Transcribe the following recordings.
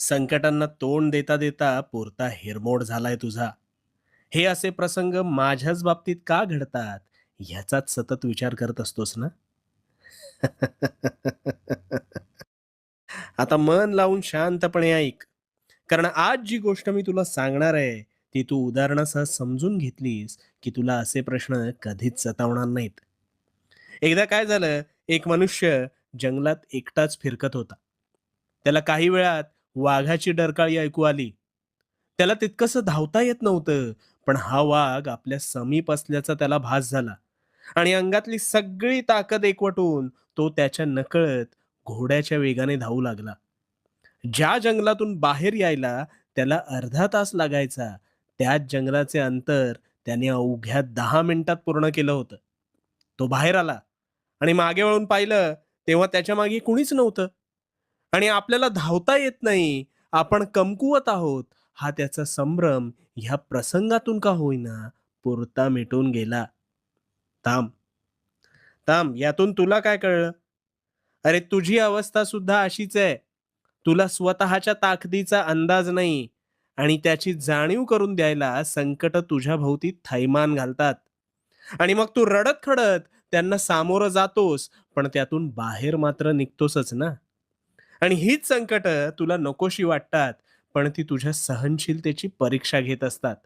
संकटांना तोंड देता देता पुरता हिरमोड झालाय तुझा. हे असे प्रसंग माझ्याच बाबतीत का घडतात ह्याचाच सतत विचार करत असतोस ना? आता मन लावून शांतपणे ऐक. कारण आज जी गोष्ट मी तुला सांगणार आहे ती तू उदाहरणासह समजून घेतलीस की तुला असे प्रश्न कधीच सतावणार नाहीत. एकदा काय झालं एक मनुष्य जंगलात एकटाच फिरकत होता. त्याला काही वेळात वाघाची डरकाळी ऐकू आली. त्याला तितकंसं धावता येत नव्हतं पण हा वाघ आपल्या समीप असल्याचा त्याला भास झाला आणि अंगातली सगळी ताकद एकवटून तो त्याच्या नकळत घोड्याच्या वेगाने धावू लागला. ज्या जंगलातून बाहेर यायला त्याला अर्धा तास लागायचा त्याच जंगलाचे अंतर त्याने अवघ्या दहा मिनिटात पूर्ण केलं होतं. तो बाहेर आला आणि मागे वळून पाहिलं तेव्हा त्याच्यामागे कुणीच नव्हतं. आणि आपल्याला धावता येत नाही. आपण कमकुवत आहोत. हा त्याचा संभ्रम ह्या प्रसंगातून का होईना? पुरता मिटून गेला. ताम ताम यातून तुला काय कळलं? अरे तुझी अवस्था सुद्धा अशीच आहे. तुला स्वतःच्या ताकदीचा अंदाज नाही आणि त्याची जाणीव करून द्यायला संकट तुझ्या भोवती थैमान घालतात. आणि मग तू रडत खडत त्यांना सामोरं जातोस पण त्यातून बाहेर मात्र निघतोसच ना? आणि हीच संकट तुला नकोशी वाटतात पण ती तुझ्या सहनशीलतेची परीक्षा घेत असतात.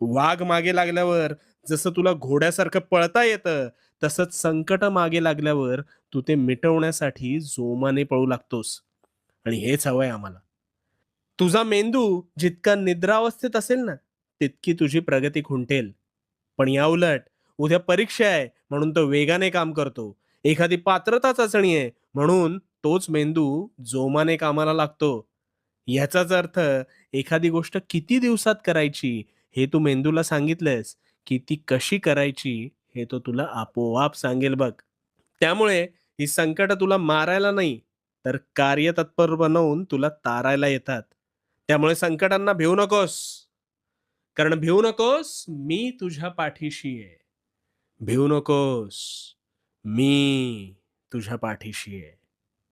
वाघ मागे लागल्यावर जसं तुला घोड्यासारखं पळता येतं तसंच संकट मागे लागल्यावर तू ते मिटवण्यासाठी जोमाने पळू लागतोस. आणि हेच हवंय आम्हाला. तुझा मेंदू जितका निद्रावस्थेत असेल ना तितकी तुझी प्रगती खुंटेल. पण या उलट उद्या परीक्षा आहे म्हणून तो वेगाने काम करतो. एखादी पात्रता चाचणी आहे म्हणून तोच मेंदू जोमाने कामाला लागतो. याचाच अर्थ एखादी गोष्ट किती दिवसात करायची हे तू मेंदूला सांगितलंस की ती कशी करायची हे तो तुला आपोआप सांगेल बघ. त्यामुळे ही संकट तुला मारायला नाही तर कार्यतत्पर बनवून तुला तारायला येतात. त्यामुळे संकटांना भिवू नकोस. कारण भिवू नकोस मी तुझ्या पाठीशी आहे. भिवू नकोस मी तुझ्या पाठीशी आहे.